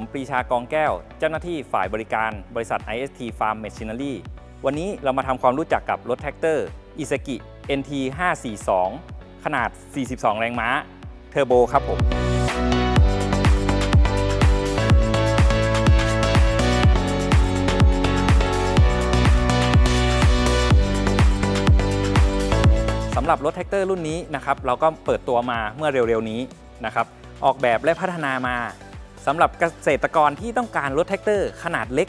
มปรีชากองแก้ว เจ้าหน้าที่ฝ่ายบริการบริษัท IST Farm Machinery วันนี้เรามาทำความรู้จักกับรถแท็กเตอร์ i s a k i NT 542ขนาด 42 แรงม้า เทอร์โบครับผม สำหรับรถแท็กเตอร์รุ่นนี้นะครับ เราก็เปิดตัวมาเมื่อเร็วๆนี้นะครับ ออกแบบและพัฒนามา สำหรับเกษตรกรที่ต้องการรถแท็กเตอร์ขนาดเล็ก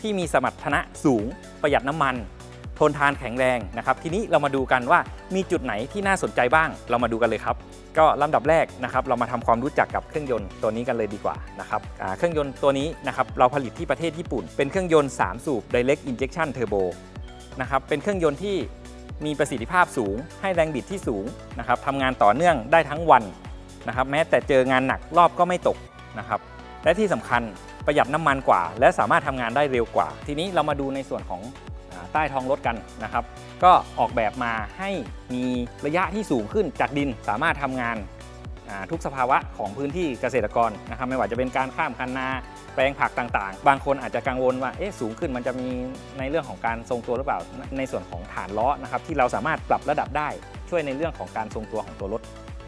ที่มีสมรรถนะสูง ประหยัดน้ำมัน ทนทานแข็งแรงนะครับ ทีนี้เรามาดูกันว่ามีจุดไหนที่น่าสนใจบ้าง เรามาดูกันเลยครับ ก็ลำดับแรกนะครับ เรามาทำความรู้จักกับเครื่องยนต์ตัวนี้กันเลยดีกว่านะครับเครื่องยนต์ตัวนี้นะครับเราผลิตที่ประเทศญี่ปุ่น เป็นเครื่องยนต์ 3 สูบ Direct Injection Turbo นะครับเป็นเครื่องยนต์ที่มีประสิทธิภาพสูง ให้แรงบิดที่สูงนะครับทำงานต่อเนื่องได้ทั้งวันนะครับแม้แต่เจองานหนักรอบก็ไม่ตกนะครับ และที่สำคัญประหยัดน้ำมันกว่า และสามารถทำงานได้เร็วกว่า ทีนี้เรามาดูในส่วนของใต้ท้องรถกันนะครับ ก็ออกแบบมาให้มีระยะที่สูงขึ้นจากดินสามารถทำงานทุกสภาวะของพื้นที่เกษตรกรนะครับ ไม่ว่าจะเป็นการข้ามคันนาแปลงผักต่างๆ บางคนอาจจะกังวลว่าเอ๊ะสูงขึ้นมันจะมีในเรื่องของการทรงตัวหรือเปล่าในส่วนของฐานล้อนะครับที่เราสามารถปรับระดับได้ช่วยในเรื่องของการทรงตัวของตัวรถ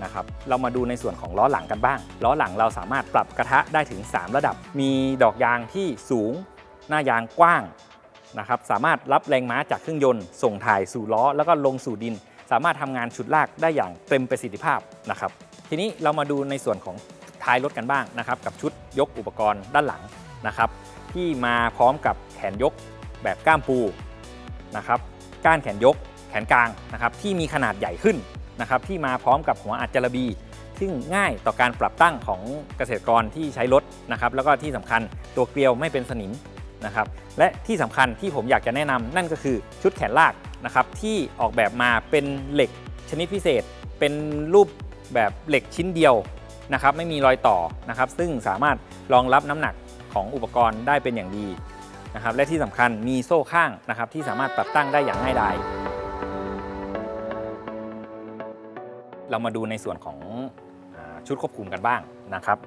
นะครับเรามาดูในส่วนของล้อหลังกันบ้าง ล้อหลังเราสามารถปรับกระทะได้ถึง 3 ระดับ มีดอกยางที่สูง หน้ายางกว้างนะครับสามารถรับแรงม้าจากเครื่องยนต์ ส่งถ่ายสู่ล้อ แล้วก็ลงสู่ดิน สามารถทำงานฉุดลากได้อย่างเต็มประสิทธิภาพนะครับทีนี้เรามาดูในส่วนของท้ายรถกันบ้างนะครับกับชุดยกอุปกรณ์ด้านหลังนะครับที่มาพร้อมกับแขนยกแบบก้ามปูนะครับก้านแขนยกแขนกลางนะครับที่มีขนาดใหญ่ขึ้น นะครับที่มาพร้อมกับหัวอัดจารบี ซึ่งง่ายต่อการปรับตั้งของเกษตรกรที่ใช้รถนะครับแล้วก็ที่สำคัญตัวเกลียวไม่เป็นสนิมนะครับและที่สำคัญที่ผมอยากจะแนะนำนั่นก็คือชุดแขนลากนะครับที่ออกแบบมาเป็นเหล็กชนิดพิเศษ เป็นรูปแบบเหล็กชิ้นเดียวนะครับไม่มีรอยต่อนะครับซึ่งสามารถรองรับน้ำหนักของอุปกรณ์ได้เป็นอย่างดีนะครับและที่สำคัญมีโซ่ข้างนะครับที่สามารถปรับตั้งได้อย่างง่ายดาย เรามาดูในส่วนของอชุดควบคุมกันบ้างนะครับ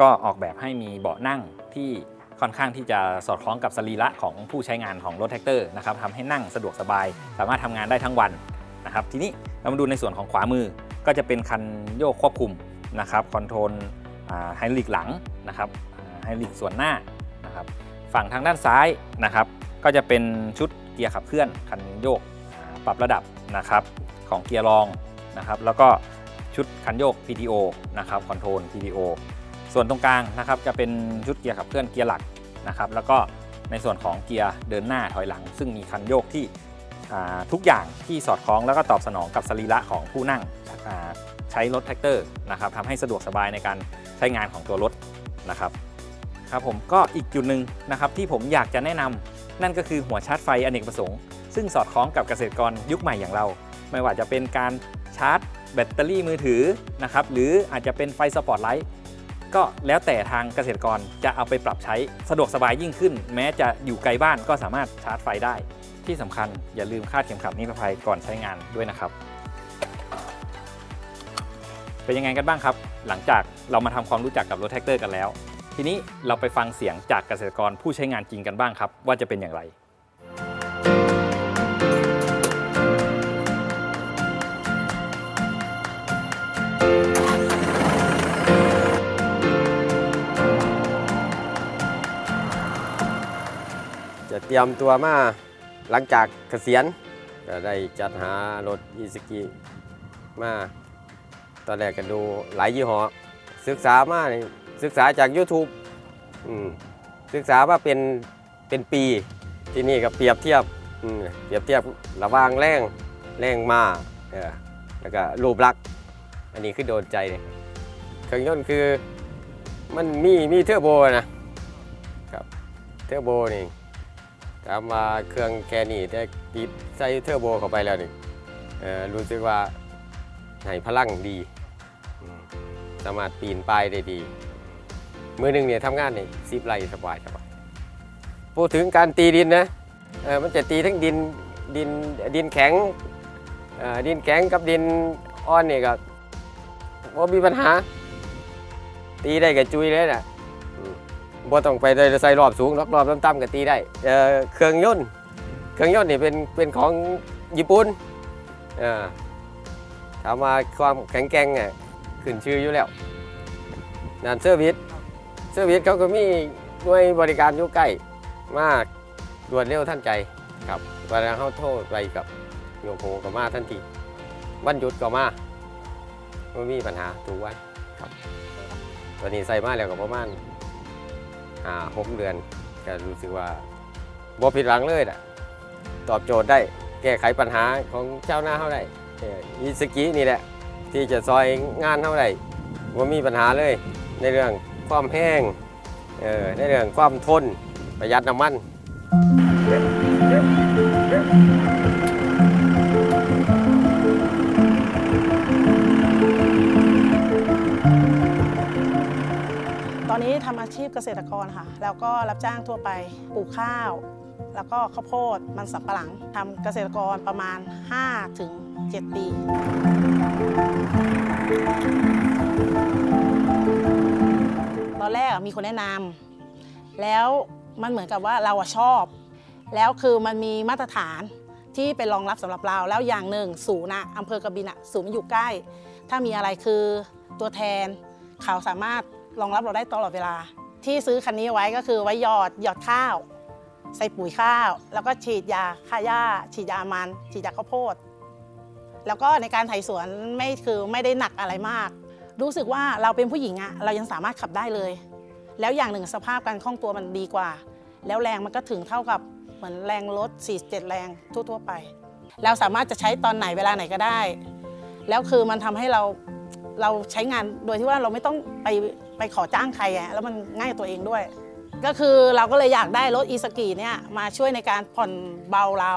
ก็ออกแบบให้มีเบาะนั่งที่ค่อนข้างที่จะสอดคล้องกับสรีระของผู้ใช้งานของรถแท็กเตอร์นะครับทำให้นั่งสะดวกสบาย สามารถทำงานได้ทั้งวันนะครับ ทีนี้เรามาดูในส่วนของขวามือก็จะเป็นคันโยกควบคุมนะครับคอนโทรลไฮดรอลิกหลังนะครับไฮดรอลิกส่วนหน้านะครับ ฝั่งทางด้านซ้ายนะครับ ก็จะเป็นชุดเกียร์ขับเคลื่อนคันโยกปรับระดับนะครับของเกียร์รองนะครับ แล้วก็ ชุดคันโยก PTO นะครับคอนโทรล PTO ส่วนตรงกลางนะครับจะเป็นชุดเกียร์ขับเคลื่อนเกียร์หลักนะครับแล้วก็ในส่วนของเกียร์เดินหน้าถอยหลัง ซึ่งมีคันโยกที่ทุกอย่างที่สอดคล้องแล้วก็ตอบสนองกับสรีระของผู้นั่งใช้รถแท็กเตอร์นะครับทำให้สะดวกสบายในการใช้งานของตัวรถนะครับครับผมก็อีกจุดหนึ่งนะครับที่ผมอยากจะแนะนำนั่นก็คือหัวชาร์จไฟอเนกประสงค์ ซึ่งสอดคล้องกับเกษตรกรยุคใหม่อย่างเรา ไม่ว่าจะเป็นการชาร์จ แบตเตอรี่มือถือนะครับหรืออาจจะเป็นไฟสปอตไลท์ก็แล้วแต่ทางเกษตรกรจะเอาไปปรับใช้สะดวกสบายยิ่งขึ้น แม้จะอยู่ไกลบ้านก็สามารถชาร์จไฟได้ ที่สำคัญอย่าลืมคาดเข็มขัดนิรภัยก่อนใช้งานด้วยนะครับ เป็นยังไงกันบ้างครับ หลังจากเรามาทำความรู้จักกับรถแท็กเตอร์กันแล้ว ทีนี้เราไปฟังเสียงจากเกษตรกรผู้ใช้งานจริงกันบ้างครับ ว่าจะเป็นอย่างไร เตรียมตัวมาหลังจากเกษียณก็ได้จัดหารถอีสกิมาตอนแรกก็ดูหลายยี่ห้อศึกษามาศึกษาจาก YouTube ศึกษามาเป็นเป็นปีที่นี่ก็เปรียบเทียบเปรียบเทียบระว่างแรงแรงมาแล้วก็รูปลักษณ์อันนี้คือโดนใจเลยเครื่องยนต์คือมันมีมีเทอร์โบนะครับเทอร์โบนี่ ถามาเครื่องแค่นี้แต่ติดใส่เทอร์โบเข้าไปแล้วนี่รู้สึกว่าให้พลังดี สามารถปีนป้ายได้ดี มือหนึ่งเนี่ยทำงานนี่ซิบไรสบายสบายพูดถึงการตีดินนะมันจะตีทั้งดินดินดินแข็งดินแข็งกับดินอ่อนเนี่ยก็ว่ามีปัญหา ตีได้กับจุยเลยนะ บ่ต้องไปได้ใส่รอบสูงรอบรอบต่ำๆก็ตีได้เอ่อเครื่องยนต์เครื่องยนต์นี่เป็นเป็นของญี่ปุ่นอ่าถามว่าความแข็งแกร่งอะขึ้นชื่ออยู่แล้วนั่นเซอร์วิสเซอร์วิสเขาก็มีหน่วยบริการอยู่ใกล้มากรวดเร็วทันใจครับเวลาเขาโทรไปกับโยโกก็มาทันทีวันหยุดก็มาไม่มีปัญหาถูกไว้ครับตอนนี้ใส่มาแล้วก็ประมาณ ห้าหกเดือนก็รู้สึกว่าบ่ผิดหวังเลยนะตอบโจทย์ได้แก้ไขปัญหาของเจ้าหน้าเท่าได้อิสกินี่แหละ ที่จะซอยงานเท่าได้ว่ามีปัญหาเลยในเรื่องความแห้งเออในเรื่องความทนประหยัดน้ำมัน นี้ทำอาชีพเกษตรกรค่ะ แล้วก็รับจ้างทั่วไปปลูกข้าว แล้วก็ข้าวโพดมันสำปะหลังทำเกษตรกรประมาณ 5-7ถึง7ปีตอนแรกมีคนแนะนำแล้วมันเหมือนกับว่าเราชอบ แล้วคือมันมีมาตรฐานที่เป็นรองรับสำหรับเรา แล้วอย่างหนึ่งศูนย์อะอำเภอกบินอะศูนย์มันอยู่ใกล้ ถ้ามีอะไรคือตัวแทนเขาสามารถ รองรับเราได้ตลอดเวลา ที่ซื้อคันนี้ไว้ก็คือไว้หยอดหยอดข้าว ใส่ปุ๋ยข้าว แล้วก็ฉีดยาฆ่าหญ้า ฉีดยามัน ฉีดยาข้าวโพด แล้วก็ในการไถสวนไม่คือไม่ได้หนักอะไรมาก รู้สึกว่าเราเป็นผู้หญิงอะเรายังสามารถขับได้เลย แล้วอย่างหนึ่งสภาพการคล่องตัวมันดีกว่า แล้วแรงมันก็ถึงเท่ากับเหมือนแรงรถ 47 แรงทั่ว ๆ ไปเราสามารถจะใช้ตอนไหนเวลาไหนก็ได้ แล้วคือมันทำให้เรา เราใช้งานโดยที่ว่าเราไม่ต้องไปไปขอจ้างใครแล้วมันง่ายตัวเองด้วย ก็คือเราก็เลยอยากได้รถอีสกีเนี่ยมาช่วยในการผ่อนเบาเรา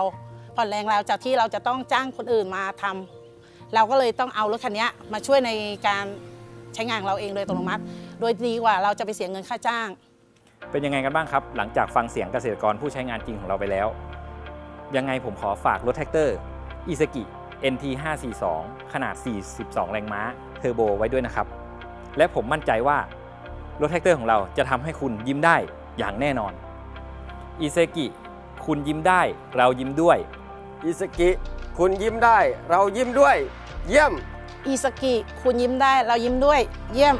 ผ่อนแรงเราจากที่เราจะต้องจ้างคนอื่นมาทำเราก็เลยต้องเอารถคันนี้มาช่วยในการใช้งานเราเองโดยอัตโนมัติ โดยดีกว่าเราจะไปเสียเงินค่าจ้าง เป็นยังไงกันบ้างครับ หลังจากฟังเสียงเกษตรกรผู้ใช้งานจริงของเราไปแล้ว ยังไงผมขอฝากรถแท็กเตอร์อิซ k i NT 542 ขนาด 42 แรงม้า อร์โบไว้ด้วยนะครับ และผมมั่นใจว่ารถแท็กเตอร์ของเราจะทำให้คุณยิ้มได้อย่างแน่นอนอิซ k i คุณยิ้มได้ เรายิ้มด้วย อิสกิ คุณยิ้มได้ เรายิ้มด้วย เยี่ยม อีสกิ คุณยิ้มได้ เรายิ้มด้วย เยี่ยม